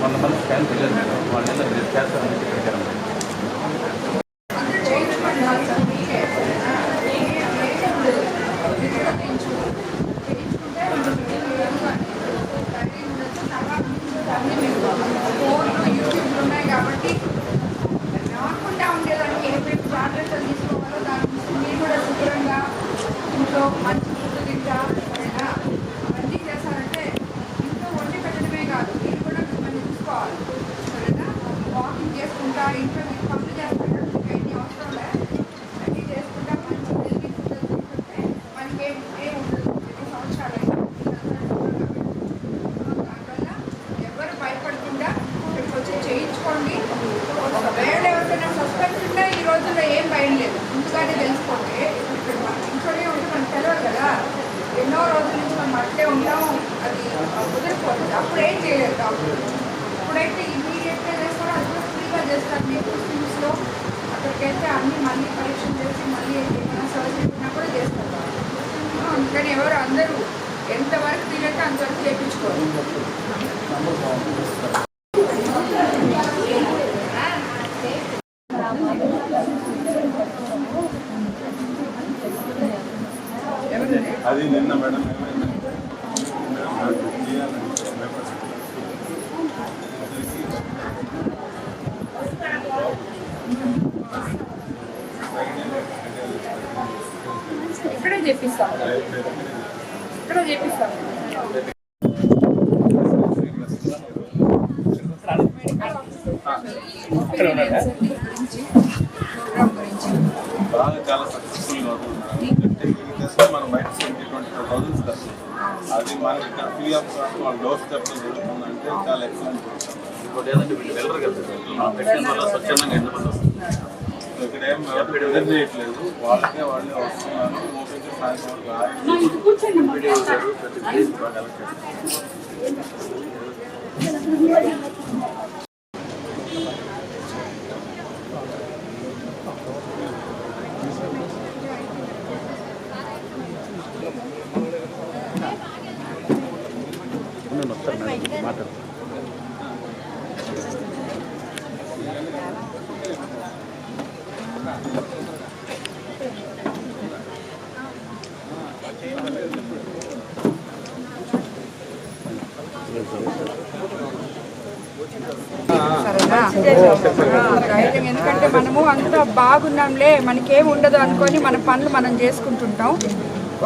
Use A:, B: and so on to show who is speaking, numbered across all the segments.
A: కొంతమంది స్కాన్ తెలియదు మేడం వాళ్ళు
B: చేస్తారు ఇంట్లో మంచి ఫుడ్ తింటా సరేనా? అవన్నీ చేశారంటే ఇంట్లో వండి పెట్టడమే కాదు మీరు కూడా మిమ్మల్ని చూసుకోవాలి సరేనా? వాకింగ్ చేసుకుంటా ఇంట్లో మీరు పనులు చేస్తారు మీకు ఎన్ని అవసరం లే అన్నీ చేసుకుంటా మంచి హెల్తీ ఫుడ్ తింటుంటే మనకి ఏం ఏం ఉండదు ఎన్ని సంవత్సరాలు అయినా దానివల్ల ఎవరు భయపడకుండా ఇక్కడికి వచ్చి చేయించుకోండి ఒకవేళ ఎవరికైనా సస్పెక్ట్ ఉన్నా ఈ రోజుల్లో ఏం భయం లేదు ముందుగానే తెలుసుకోండి ఇక్కడ మన ఇంట్లోనే ఉంటే మనకు తెలియదు కదా ఎన్నో రోజుల నుంచి మనం అట్లే ఉంటాము అది కుదిరిపోతుంది అప్పుడు ఏం చేయలేదు డాక్టర్. ఇప్పుడైతే ఇమీడియట్గా చేస్తారు అది కూడా ఫ్రీగా చేస్తారు మీకు స్కీమ్స్లో అక్కడికి వెళ్తే అన్ని మళ్ళీ పరీక్షలు చేసి మళ్ళీ ఏమైనా సర్జరీ ఉన్నా కూడా చేస్తారు కానీ ఎవరు అందరూ ఎంతవరకు తినట్టు అంతవరకు చేయించుకోవాలి
C: అది నిన్న మేడం
B: ఇక్కడే చెప్పిస్తాం ఇక్కడే చెప్పిస్తాం
C: బాగా చాలా సక్సెస్ఫుల్గా అంటే ఈ మనం బయట ట్వంటీ ట్వంటీ ఫైవ్ థౌసండ్స్ అది మనకి ఫ్రీ ఆఫ్ కాస్ట్ మన డోర్ స్టెప్ జరుగుతుందంటే చాలా ఎక్సలెంట్
A: ఇంకోటి ఏంటంటే వీళ్ళు వెళ్ళరు కదా పెట్టిన స్వచ్ఛందంగా ఎంతమంది వస్తుంది
C: ఇక్కడ ఏం ఎవరు చేయట్లేదు వాళ్ళకే వాళ్ళే వస్తున్నారు ఓపెన్ సాయంత్రం వరకు ఆరు
A: వీడియో గారు ప్రతి ప్లేస్ బాగా కలెక్ట్ చేస్తారు
B: ఎందుకంటే మనము అంతా బాగున్నాంలే మనకేం ఉండదు అనుకొని మన పనులు మనం చేసుకుంటుంటాం.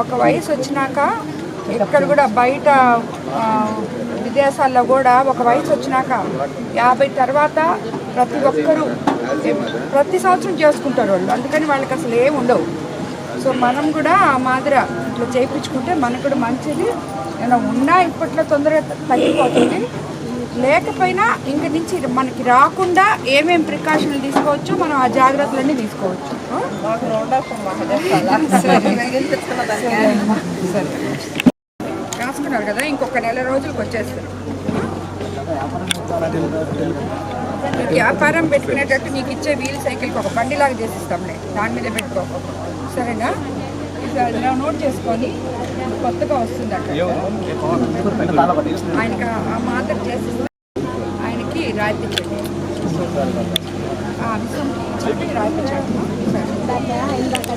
B: ఒక వయసు వచ్చినాక ఎక్కడ కూడా బయట విదేశాల్లో కూడా ఒక వయసు వచ్చినాక యాభై తర్వాత ప్రతి ఒక్కరూ ప్రతి సంవత్సరం చేసుకుంటారు వాళ్ళు. అందుకని వాళ్ళకి అసలు ఏం ఉండవు. సో మనం కూడా ఆ మాదిర ఇట్లా చేయించుకుంటే మనకు కూడా మంచిది. ఏమైనా ఉన్నా ఇప్పట్లో తొందరగా తగ్గిపోతుంది. లేకపోయినా ఇంక నుంచి మనకి రాకుండా ఏమేం ప్రికాషన్లు తీసుకోవచ్చు మనం ఆ జాగ్రత్తలన్నీ తీసుకోవచ్చు. సరే రాసుకున్నారు కదా ఇంకొక నెల రోజులకు వచ్చేస్తారు. వ్యాపారం పెట్టుకునేటట్టు నీకు ఇచ్చే వీల్ సైకిల్కి ఒక బండిలాగా చేసిస్తాంలే దాని మీద పెట్టుకో. సరేనా? నా నోట్ చేసుకొని కొత్తగా వస్తుందంట ఆయనకి ఆ- మాత్ర చేసి ఆయనకి విషయం చెప్పి రాయిపించండి. సరే.